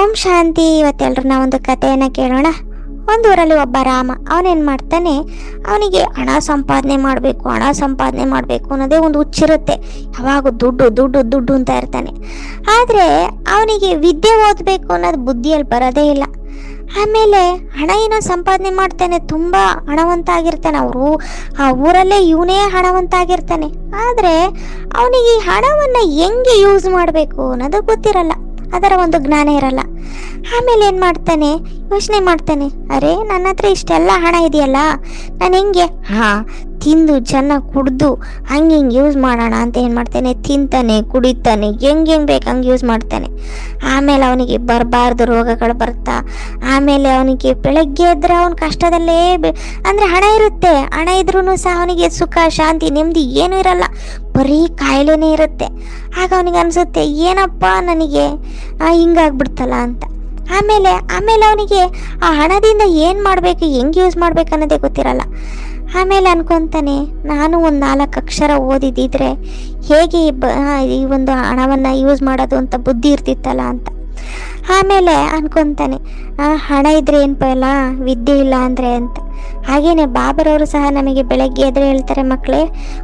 ಓಂ ಶಾಂತಿ ಎಲ್ರುನ ಒಂದು ಕಥೆಯನ್ನು ಕೇಳೋಣ. ಒಂದು ಊರಲ್ಲಿ ಒಬ್ಬ ರಾಮ, ಅವನೇನು ಮಾಡ್ತಾನೆ, ಅವನಿಗೆ ಹಣ ಸಂಪಾದನೆ ಮಾಡಬೇಕು, ಹಣ ಸಂಪಾದನೆ ಮಾಡಬೇಕು ಅನ್ನೋದೇ ಒಂದು ಹುಚ್ಚಿರುತ್ತೆ. ಯಾವಾಗ ದುಡ್ಡು ದುಡ್ಡು ದುಡ್ಡು ಅಂತ ಇರ್ತಾನೆ. ಆದರೆ ಅವನಿಗೆ ವಿದ್ಯೆ ಓದಬೇಕು ಅನ್ನೋದು ಬುದ್ಧಿಯಲ್ಲಿ ಬರೋದೇ ಇಲ್ಲ. ಆಮೇಲೆ ಹಣ ಏನೋ ಸಂಪಾದನೆ ಮಾಡ್ತಾನೆ, ತುಂಬ ಹಣವಂತ ಆಗಿರ್ತಾನೆ ಅವರು ಆ ಊರಲ್ಲೇ ಇವನೇ ಹಣವಂತ ಆಗಿರ್ತಾನೆ ಆದರೆ ಅವನಿಗೆ ಈ ಹಣವನ್ನು ಹೆಂಗೆ ಯೂಸ್ ಮಾಡಬೇಕು ಅನ್ನೋದು ಗೊತ್ತಿರಲ್ಲ. ಅದರ ಒಂದು ಜ್ಞಾನ ಇರಲ್ಲ. ಆಮೇಲೆ ಏನು ಮಾಡ್ತಾನೆ? ಯೋಚನೆ ಮಾಡ್ತಾನೆ. ಅರೆ ನನ್ನ ಹತ್ರ ಇಷ್ಟೆಲ್ಲ ಹಣ ಇದೆಯಲ್ಲ? ನಾನು ಹೆಂಗೆ? ಹಾಂ ತಿಂದು ಚೆನ್ನಾಗಿ ಕುಡಿದು ಹಂಗೆ ಹಿಂಗೆ ಯೂಸ್ ಮಾಡೋಣ ಅಂತ ಏನು ಮಾಡ್ತಾನೆ? ತಿಂತಾನೆ, ಕುಡಿತಾನೆ, ಹೆಂಗೆ ಹೆಂಗೆ ಬೇಕು ಹಂಗೆ ಯೂಸ್ ಮಾಡ್ತಾನೆ. ಆಮೇಲೆ ಅವನಿಗೆ ಬರಬಾರ್ದು ರೋಗಗಳು ಬರ್ತಾ, ಆಮೇಲೆ ಅವನಿಗೆ ಬೆಳಗ್ಗೆ ಎದ್ರೆ ಅವನ ಕಷ್ಟದಲ್ಲೇ ಅಂದರೆ ಹಣ ಇರುತ್ತೆ. ಹಣ ಇದ್ರೂ ಸಹ ಅವನಿಗೆ ಸುಖ, ಶಾಂತಿ, ನೆಮ್ಮದಿ ಏನೂ ಇರಲ್ಲ. ಬರೀ ಕಾಯಿಲೆನೇ ಇರುತ್ತೆ. ಆಗ ಅವನಿಗೆ ಅನಿಸುತ್ತೆ, ಏನಪ್ಪ ನನಗೆ? ಹಿಂಗಾಗ್ಬಿಡ್ತಲ್ಲ ಅಂತ. ಆಮೇಲೆ ಆಮೇಲೆ ಅವನಿಗೆ ಆ ಹಣದಿಂದ ಏನು ಮಾಡಬೇಕು, ಹೆಂಗೆ ಯೂಸ್ ಮಾಡಬೇಕು ಅನ್ನೋದೇ ಗೊತ್ತಿರಲ್ಲ. ಆಮೇಲೆ ಅನ್ಕೊತಾನೆ, ನಾನು ಒಂದು ನಾಲ್ಕು ಅಕ್ಷರ ಓದಿದ್ದಿದ್ರೆ ಹೇಗೆ ಈ ಬ ಈ ಒಂದು ಹಣವನ್ನು ಯೂಸ್ ಮಾಡೋದು ಅಂತ ಬುದ್ಧಿ ಇರ್ತಿತ್ತಲ್ಲ ಅಂತ. ಆಮೇಲೆ ಅನ್ಕೊತಾನೆ ಹಣ ಇದ್ರೆ ಏನು ಪಲ್ಲ ವಿದ್ಯೆ ಇಲ್ಲ ಅಂದರೆ? ಅಂತ. ಹಾಗೇನೆ ಬಾಬರವರು ಸಹ ನಮಗೆ ಬೆಳಗ್ಗೆ ಎದ್ರೆ ಹೇಳ್ತಾರೆ, ಮಕ್ಕಳೇ,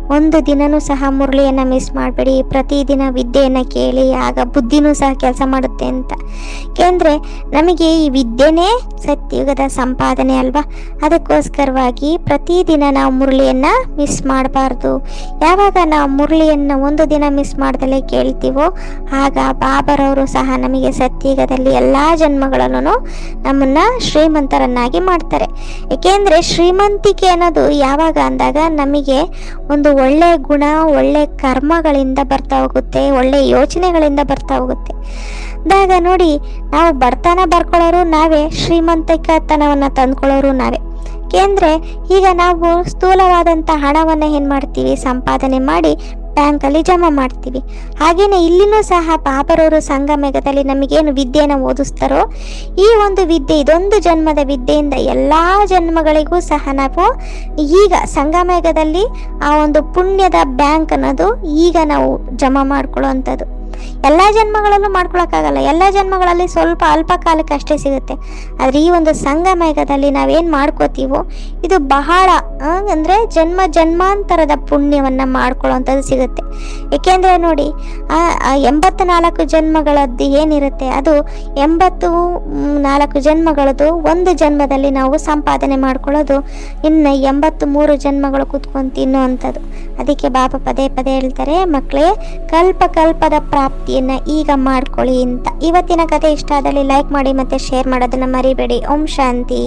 ಒಂದು ದಿನನೂ ಸಹ ಮುರಳಿಯನ್ನು ಮಿಸ್ ಮಾಡಬೇಡಿ. ಪ್ರತಿದಿನ ವಿದ್ಯೆಯನ್ನು ಕೇಳಿ, ಆಗ ಬುದ್ಧಿನೂ ಸಹ ಕೆಲಸ ಮಾಡುತ್ತೆ ಅಂತ. ಏಕೆಂದರೆ ನಮಗೆ ಈ ವಿದ್ಯೆನೇ ಸತ್ಯುಗದ ಸಂಪಾದನೆ ಅಲ್ವಾ? ಅದಕ್ಕೋಸ್ಕರವಾಗಿ ಪ್ರತಿದಿನ ನಾವು ಮುರಳಿಯನ್ನು ಮಿಸ್ ಮಾಡಬಾರ್ದು. ಯಾವಾಗ ನಾವು ಮುರಳಿಯನ್ನು ಒಂದು ದಿನ ಮಿಸ್ ಮಾಡ್ದಲೇ ಕೇಳ್ತೀವೋ, ಆಗ ಬಾಬರವರು ಸಹ ನಮಗೆ ಸತ್ಯುಗದಲ್ಲಿ ಎಲ್ಲ ಜನ್ಮಗಳಲ್ಲೂ ನಮ್ಮನ್ನು ಶ್ರೀಮಂತರನ್ನಾಗಿ ಮಾಡ್ತಾರೆ. ಏಕೆಂದರೆ ಶ್ರೀಮಂತಿಕೆ ಅನ್ನೋದು ಯಾವಾಗ ಅಂದಾಗ ನಮಗೆ ಒಂದು ಒಳ್ಳೆಯ ಗುಣ, ಒಳ್ಳೆ ಕರ್ಮಗಳಿಂದ ಬರ್ತಾ ಹೋಗುತ್ತೆ, ಒಳ್ಳೆ ಯೋಚನೆಗಳಿಂದ ಬರ್ತಾ ಹೋಗುತ್ತೆ. ಅಂದಾಗ ನೋಡಿ, ನಾವು ಬರ್ತಾನ ಬರ್ಕೊಳ್ಳೋರು ನಾವೇ, ಶ್ರೀಮಂತಿಕತನವನ್ನು ತಂದ್ಕೊಳ್ಳೋರು ನಾವೇ. ಏಕೆಂದರೆ ಈಗ ನಾವು ಸ್ಥೂಲವಾದಂಥ ಹಣವನ್ನು ಏನು ಮಾಡ್ತೀವಿ, ಸಂಪಾದನೆ ಮಾಡಿ ಬ್ಯಾಂಕಲ್ಲಿ ಜಮಾ ಮಾಡ್ತೀವಿ. ಹಾಗೆಯೇ ಇಲ್ಲಿನೂ ಸಹ ಪಾಪರವರು ಸಂಘ ಮೇಘದಲ್ಲಿ ನಮಗೇನು ವಿದ್ಯೆಯನ್ನು ಓದಿಸ್ತಾರೋ, ಈ ಒಂದು ವಿದ್ಯೆ, ಇದೊಂದು ಜನ್ಮದ ವಿದ್ಯೆಯಿಂದ ಎಲ್ಲ ಜನ್ಮಗಳಿಗೂ ಸಹ ನಾವು ಈಗ ಸಂಘಮೇಘದಲ್ಲಿ ಆ ಒಂದು ಪುಣ್ಯದ ಬ್ಯಾಂಕ್ ಅನ್ನೋದು ಈಗ ನಾವು ಜಮಾ ಮಾಡ್ಕೊಳ್ಳೋವಂಥದ್ದು. ಎಲ್ಲ ಜನ್ಮಗಳಲ್ಲೂ ಮಾಡ್ಕೊಳಕ್ಕಾಗಲ್ಲ. ಎಲ್ಲ ಜನ್ಮಗಳಲ್ಲಿ ಸ್ವಲ್ಪ ಅಲ್ಪ ಕಾಲಕ್ಕೆ ಅಷ್ಟೇ ಸಿಗುತ್ತೆ. ಆದರೆ ಈ ಒಂದು ಸಂಗಮೇಘದಲ್ಲಿ ನಾವೇನು ಮಾಡ್ಕೋತೀವೋ, ಇದು ಬಹಳ ಅಂದರೆ ಜನ್ಮ ಜನ್ಮಾಂತರದ ಪುಣ್ಯವನ್ನು ಮಾಡ್ಕೊಳ್ಳೋವಂಥದ್ದು ಸಿಗುತ್ತೆ. ಏಕೆಂದರೆ ನೋಡಿ ಎಂಬತ್ತು ನಾಲ್ಕು ಜನ್ಮಗಳದ್ದು ಏನಿರುತ್ತೆ, ಅದು ಎಂಬತ್ತು ನಾಲ್ಕು ಜನ್ಮಗಳದ್ದು ಒಂದು ಜನ್ಮದಲ್ಲಿ ನಾವು ಸಂಪಾದನೆ ಮಾಡ್ಕೊಳ್ಳೋದು, ಇನ್ನು ಎಂಬತ್ತು ಮೂರು ಜನ್ಮಗಳು ಕೂತ್ಕೊಂಡು ತಿನ್ನುವಂಥದ್ದು. ಅದಕ್ಕೆ ಬಾಪ ಪದೇ ಪದೇ ಹೇಳ್ತಾರೆ ಮಕ್ಕಳೇ ಕಲ್ಪ ಕಲ್ಪದ ಪ್ರಾಪ್ತಿಯನ್ನು ಈಗ ಮಾಡ್ಕೊಳ್ಳಿ ಅಂತ. ಇವತ್ತಿನ ಕತೆ ಇಷ್ಟ ಆದಲ್ಲಿ ಲೈಕ್ ಮಾಡಿ ಮತ್ತೆ ಶೇರ್ ಮಾಡೋದನ್ನ ಮರಿಬೇಡಿ. ಓಂ ಶಾಂತಿ.